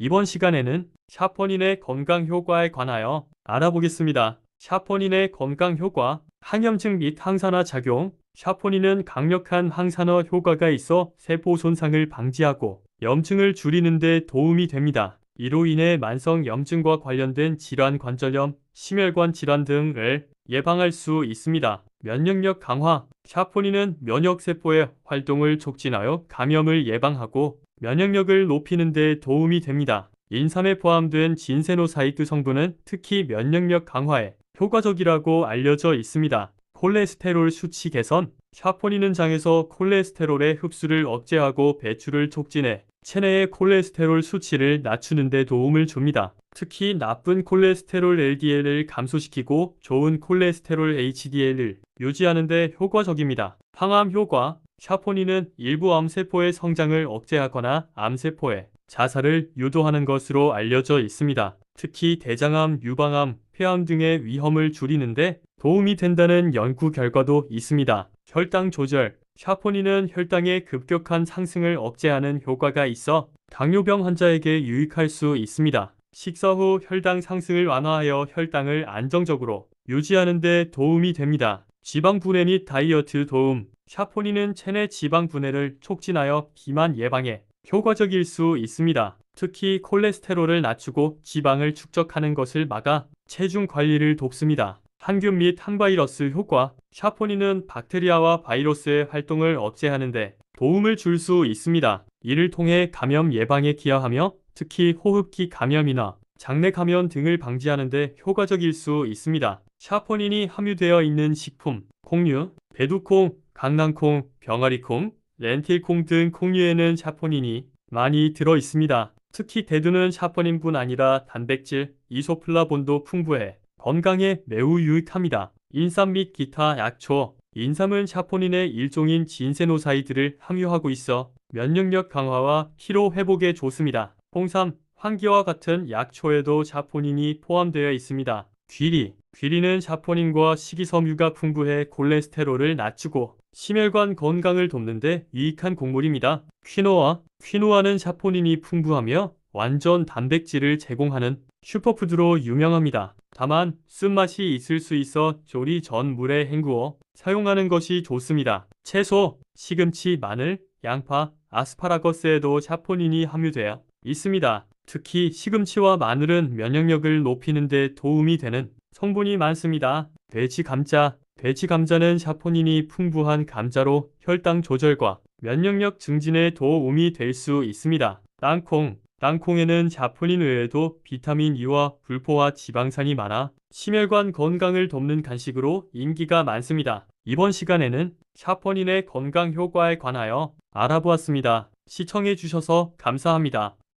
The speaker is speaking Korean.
이번 시간에는 샤포닌의 건강 효과에 관하여 알아보겠습니다. 샤포닌의 건강 효과, 항염증 및 항산화 작용. 샤포닌은 강력한 항산화 효과가 있어 세포 손상을 방지하고 염증을 줄이는 데 도움이 됩니다. 이로 인해 만성 염증과 관련된 질환 관절염, 심혈관 질환 등을 예방할 수 있습니다. 면역력 강화. 샤포닌은 면역세포의 활동을 촉진하여 감염을 예방하고 면역력을 높이는 데 도움이 됩니다. 인삼에 포함된 진세노사이트 성분은 특히 면역력 강화에 효과적이라고 알려져 있습니다. 콜레스테롤 수치 개선. 샤포닌은 장에서 콜레스테롤의 흡수를 억제하고 배출을 촉진해 체내의 콜레스테롤 수치를 낮추는 데 도움을 줍니다. 특히 나쁜 콜레스테롤 LDL을 감소시키고 좋은 콜레스테롤 HDL을 유지하는 데 효과적입니다. 항암 효과 샤포닌은 일부 암세포의 성장을 억제하거나 암세포의 자살을 유도하는 것으로 알려져 있습니다. 특히 대장암, 유방암, 폐암 등의 위험을 줄이는데 도움이 된다는 연구 결과도 있습니다. 혈당 조절 샤포닌은 혈당의 급격한 상승을 억제하는 효과가 있어 당뇨병 환자에게 유익할 수 있습니다. 식사 후 혈당 상승을 완화하여 혈당을 안정적으로 유지하는 데 도움이 됩니다. 지방 분해 및 다이어트 도움 샤포닌은 체내 지방 분해를 촉진하여 비만 예방에 효과적일 수 있습니다. 특히 콜레스테롤을 낮추고 지방을 축적하는 것을 막아 체중 관리를 돕습니다. 항균 및 항바이러스 효과 샤포닌은 박테리아와 바이러스의 활동을 억제하는데 도움을 줄 수 있습니다. 이를 통해 감염 예방에 기여하며 특히 호흡기 감염이나 장내 감염 등을 방지하는 데 효과적일 수 있습니다. 샤포닌이 함유되어 있는 식품, 콩류, 배두콩, 강낭콩, 병아리콩, 렌틸콩 등 콩류에는 샤포닌이 많이 들어 있습니다. 특히 대두는 샤포닌뿐 아니라 단백질, 이소플라본도 풍부해 건강에 매우 유익합니다. 인삼 및 기타 약초 인삼은 샤포닌의 일종인 진세노사이드를 함유하고 있어 면역력 강화와 피로 회복에 좋습니다. 홍삼, 황기와 같은 약초에도 샤포닌이 포함되어 있습니다. 귀리, 귀리는 샤포닌과 식이섬유가 풍부해 콜레스테롤을 낮추고 심혈관 건강을 돕는데 유익한 곡물입니다. 퀴노아, 퀴노아는 샤포닌이 풍부하며 완전 단백질을 제공하는 슈퍼푸드로 유명합니다. 다만 쓴맛이 있을 수 있어 조리 전 물에 헹구어 사용하는 것이 좋습니다. 채소, 시금치, 마늘, 양파, 아스파라거스에도 샤포닌이 함유되어 있습니다. 특히 시금치와 마늘은 면역력을 높이는 데 도움이 되는 성분이 많습니다. 돼지 감자, 돼지 감자는 샤포닌이 풍부한 감자로 혈당 조절과 면역력 증진에 도움이 될 수 있습니다. 땅콩, 땅콩에는 샤포닌 외에도 비타민 E와 불포화 지방산이 많아 심혈관 건강을 돕는 간식으로 인기가 많습니다. 이번 시간에는 샤포닌의 건강 효과에 관하여 알아보았습니다. 시청해 주셔서 감사합니다.